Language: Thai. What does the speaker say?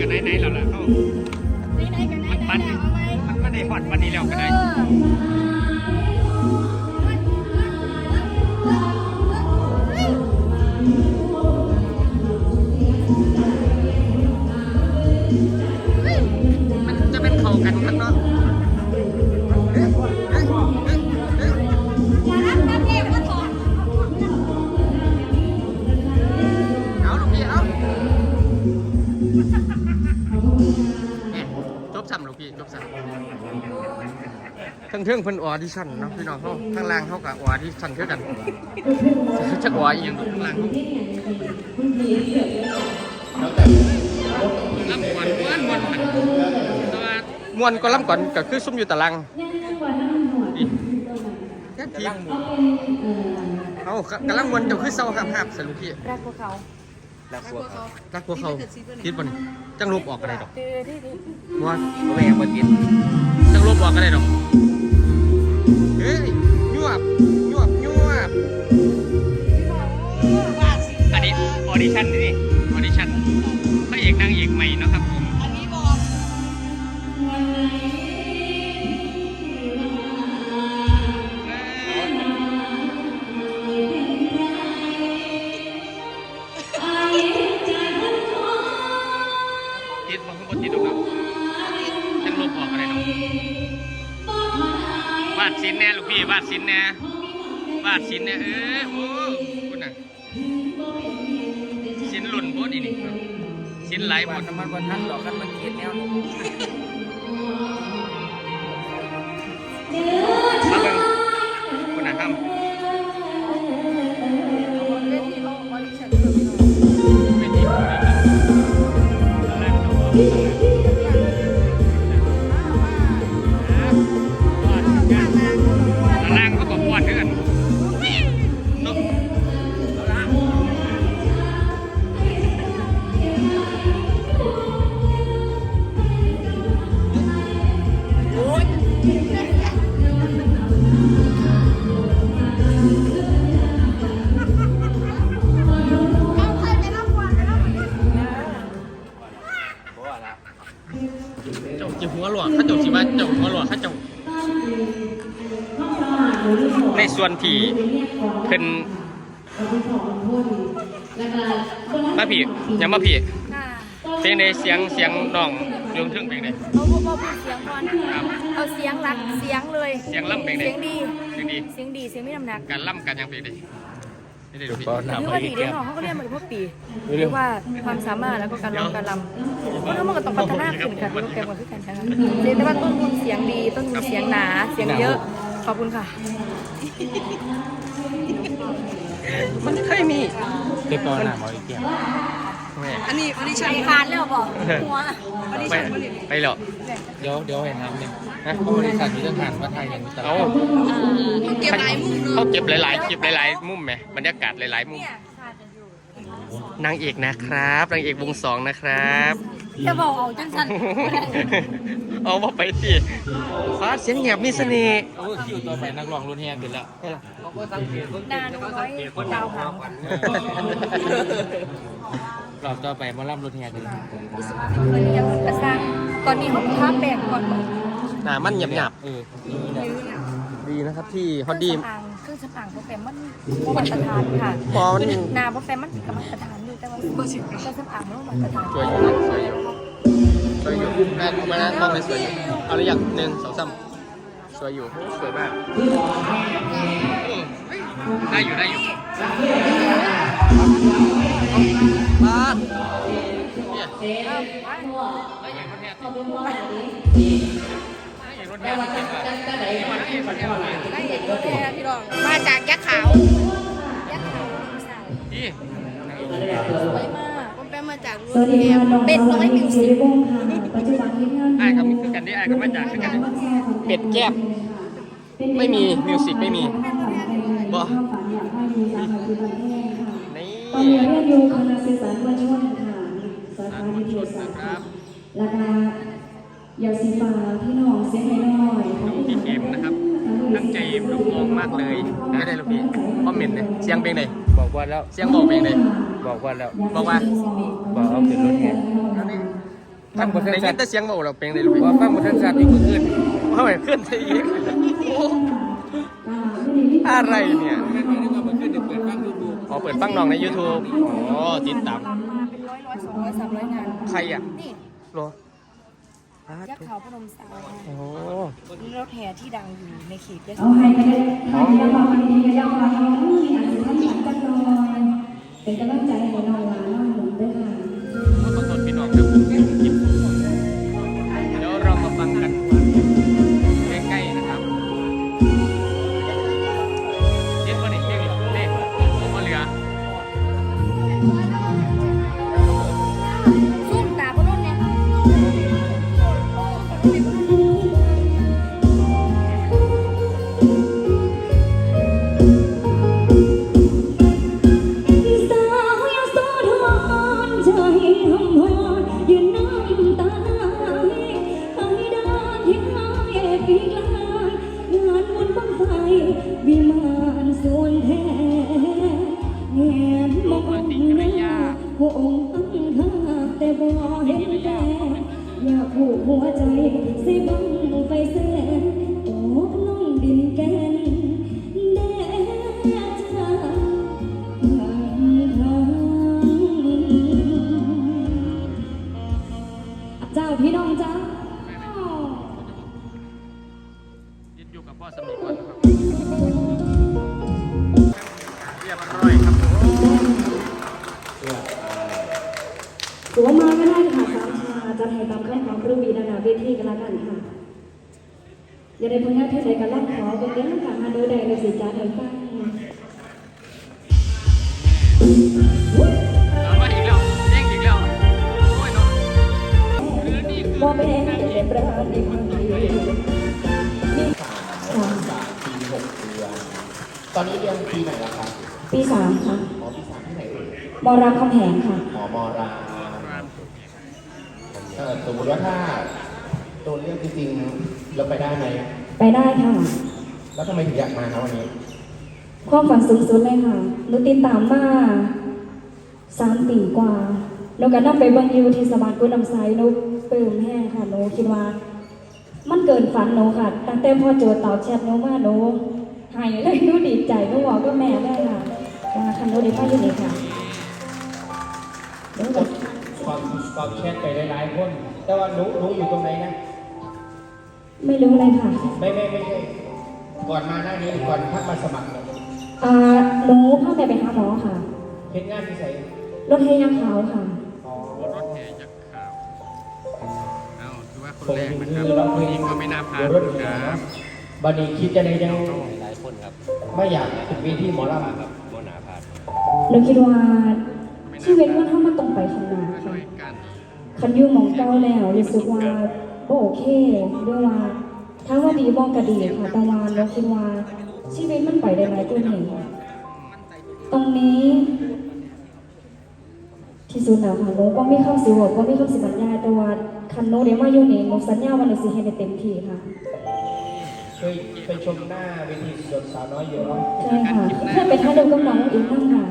กันไหนๆแล้วล่ะเขา ซ้ำลูกพี่จบซ้ำทั้งเทิงเพิ่นออดิชั่นเนาะพี่น้องเขาข้างล่างเขากับออดิชั่นคือกันจะอออีกอย่างข้างล่างลำก่อนม้วนม้วนแต่ว่าม้วนก็ลำก่อนก็คือซุ่มอยู่ตารางนี่แค่ทีเอากำลังม้วนเจ้าคือเศร้าครับครับสรุปพี่รักพวกเขา รักพวกเขารักพวกเขาคิดบ่นจังลบออกก็ได้ดอกเออที่ที่ว่าบ่แม่งบ่กินจังลบออกก็ได้ดอกเฮ้ยยวบยวบยวบอันนี้ออดิชั่นนี่ออดิชั่นพระเอกนางเอกใหม่ ดสินแน่ลูกพี่วาดสินแน่วาดสินแน่เออโอ้คุณน่ะสินหล่นโพดอีนี่สินไหลหมดน้ำมันวันทันหรอกกันมันเกลียดแนว ส่วนที่เป็นมาผียังมาผีค่ะเพลงในเสียงเสียงน้องยงถึงเพลงใด เอาพวกเราพูดเสียงก่อนครับเอาเสียงหลักเสียงเลยเสียงล่ำเพลงใดเสียงดีเสียงดีเสียงดีเสียงไม่น้ำหนักการล่ำการยังเพลงใดไม่ได้ดูพี่ก็หน้ำรือไปว่าดีอีกเด้แก้อวน้องเขาก็เรียนมาทุกปีหรือว่าความสามารถแล้วก็การร้องการรำมันก็มันก็ต้องพัฒนาขึ้นค่ะทุกแกมกว่าทุกกันนะคะเรียนได้ว่าต้นทุนเสียงดีต้นทุนเสียงหนาเสียงเยอะ ขอบคุณค่ะ มันเคยมีเด็กปอน้ำเอาอีกแก้วแม่อันนี้อันนี้ใช้คานแล้วบอกหัวอันนี้ไปใช้ไปหรอเดี๋ยวเดี๋ยวให้น้ำเนี่ยนะเพราะบริษัทมีเรื่องงานว่าไทยอย่างนี้ตลเอาอดเก็บหลายมุมเขาเก็บหลายๆคลิปหลายๆมุมไหมบรรยากาศหลายๆมุมเนี่ยคานกันอยู่ นางเอกนะครับนางเอกวงสองนะครับ จะบอกเอาจังสันเอาว่าไปสิฟ้าเสียงแหบมีเสน่ห์โอ้คิวต่อไปนักร้องรุ่นแฮขึ้นแล้วเขาก็สังเกตเพิ่งนาหนูน้อยดาวหางรอบต่อไปมาล่ำรุ่นแฮขึ้นอิสระเป็นคนยังกระซังตอนนี้เขาท้าแบกก่อนหนามันหยาบเออยืนเนี่ยๆดีนะครับที่ฮเคอรื่ตองดีสำอางเครื่องสำอางโปรแกรมมันมาตรฐานค่ะพอมันนาโปรแกรมมันกับมาตรฐานอยู่แต่ว่าเครื่องสำอางมันมาตรฐานสวยอยู่นะสวยอยู่ สวยอยู่แม่มานะมองไปสวยอยู่เอาหรือยังหนึ่งสองสามสวยอยู่สวยมากอืมได้อยู่ได้อยู่บ้านเนี่ยได้อย่างรถแห่ติดได้อย่างรถแห่ติดเลยนี่มันได้อย่างรถแห่เลยได้เห็นแค่พี่รอง มาจากยักษ์ขาว ยักษ์ขาวสาวนี่สวยมากผมไปมา จากสวัสดีค่ะน้องเป็นร้อยมิวสิกวงค่ะปัจจุบันที่งานไอ้ายกับคือกันนี่ไอ้ายกับมาจากคือกันนี่เป็ดแก้บไม่มีมิวสิกไม่มีบ่ความฝันอยากให้มีการปฏิบัติแน่ค่ะนี่ตอนนี้เรียนอยู่คณะสื่อสารมวลชนค่ะสาสาขาธุวิทชยานศาสตนะร์ครับแล้วก็อยากสีฟ้าพี่น้องเสียงน้อยๆดูพี่เข็มนะครับตั้งใจลูกมองมากเลยไม่ได้ลูกพี่คอมเมนต์เลยเสียงเพลงไหนบอกว่าแล้วเสียงบอกเพลงไหน บอกว่าแล้วบอกว่าบอกเอาขึ้นรุ่นแฮอันนี้ฟังบทได้สัยินนแต่เสียงเบาเราเพลงได้รู้ว่าฟังบทสันที่เมื่อคืนว่าไม่ขึ้นซะอีกโอ้อะไรเนี่ยเมื่อคืนเปิดฟังดูดูอ๋อเปิดฟังน้องใน YouTube อ๋อติดตาม มาเป็นร้อยร้อยสองร้อยสามร้อยงาน ใครอะนี่โรยักษ์เขาพนมสาวโอ้รถแห่ที่ดังอยู่ในเขตยะโสเอ องค์อังคาแต่บ่เห็นแต่อยากผูกหัวใจสิบังไฟแสนโอ้น้องดินแกนแดจ้าเจ้าพี่น้องจ้า จะให้ตามคำของครูบีนานาเวทีกันละกันค่ะ อย่าได้เพิ่งงานเท่าใดกันล่ำขอเป็นเรื่องการมาโดยใดเลยสิจ้าเถิดฟังเอามาอีกแล้วเด้งอีกแล้วโอ้ยเนาะหรือนี่คือว่าไม่แห้เป็นประธานในความดีค่ะตอนนี้เรียนปีไหนแล้วครับปีสามค่ะหมอปีสามที่ไหนเอ่ยมรามคำแหงค่ะหมอมอรามเออสมมติว่าถ้าตัวเลือกจริงๆเราไปได้ไหมไปได้ค่ะ แล้วทำไมถึงอยากมาครับวันนี้ ความฝันสูงสุดเลยค่ะหนูติดตามมาสามปีกว่าหนูก็นั่งไปเบิ่งอยูที่สมาร์ทกุลำไซหนูปลื้มแห้งค่ะหนูคิดว่า มันเกินฝันหนูค่ะ ตั้งแต่พอโจทย์ตอบแชทหนูมาหนูหายเลยหนูดีใจหนูบอกก็แม่ได้ค่ะว่าคันหนูได้มาอยู่นี่ค่ะหนูแบบ ความความแชทไปหลายๆคนแต่ว่าหนูหนูอยู่ตรงไหนนะ ไม่รู้เลยค่ะ ไม่ไม่ไม่ใช่ก่อนมาหน้านี้ก่อนทักมาสมัครเนี่ยอ่าหนูพาแม่ไปหาหมอค่ะเห็นงานที่ใส่รถเฮยางขาวค่ะอ๋อรถแห่จากข่าวเอาคือว่าคนแรกนะครับคนนี้ก็ไม่น่าพลาดรถคแห่รับบัดนี้คิดจะได้ยังหลายคนครับ ไม่อยากถึงเวทีหมอลำครับโมนาพาดหนูคิดว่า ชีวิตมันถ้ามันต้องไปข้างหน้าค่ะด้วยกันคันอยูหมองเก้าแล้วรู้สึกว่าบ่โอเคด้วยว่าถ้าว่าดีบ่ก็ดีค่ะแต่ว่าเราคิดว่าชีวิตมันไปได้หลายตัวนี้ตรงนี้ที่สุดแล้วค่ะหนูก็ไม่เข้าสิบอกก็ไม่เข้าสิบรรยายแต่ว่าคันโนเดมาอยู่นี่หนูสัญญาว่าหนูสิให้ได้เต็มที่ค่ะเคยไปชมหน้าเวทีสดสาวน้อยอยู่เนาะใช่ค่ะเคยไปถ่ายรูปกับน้องอีกนั่งค่ะ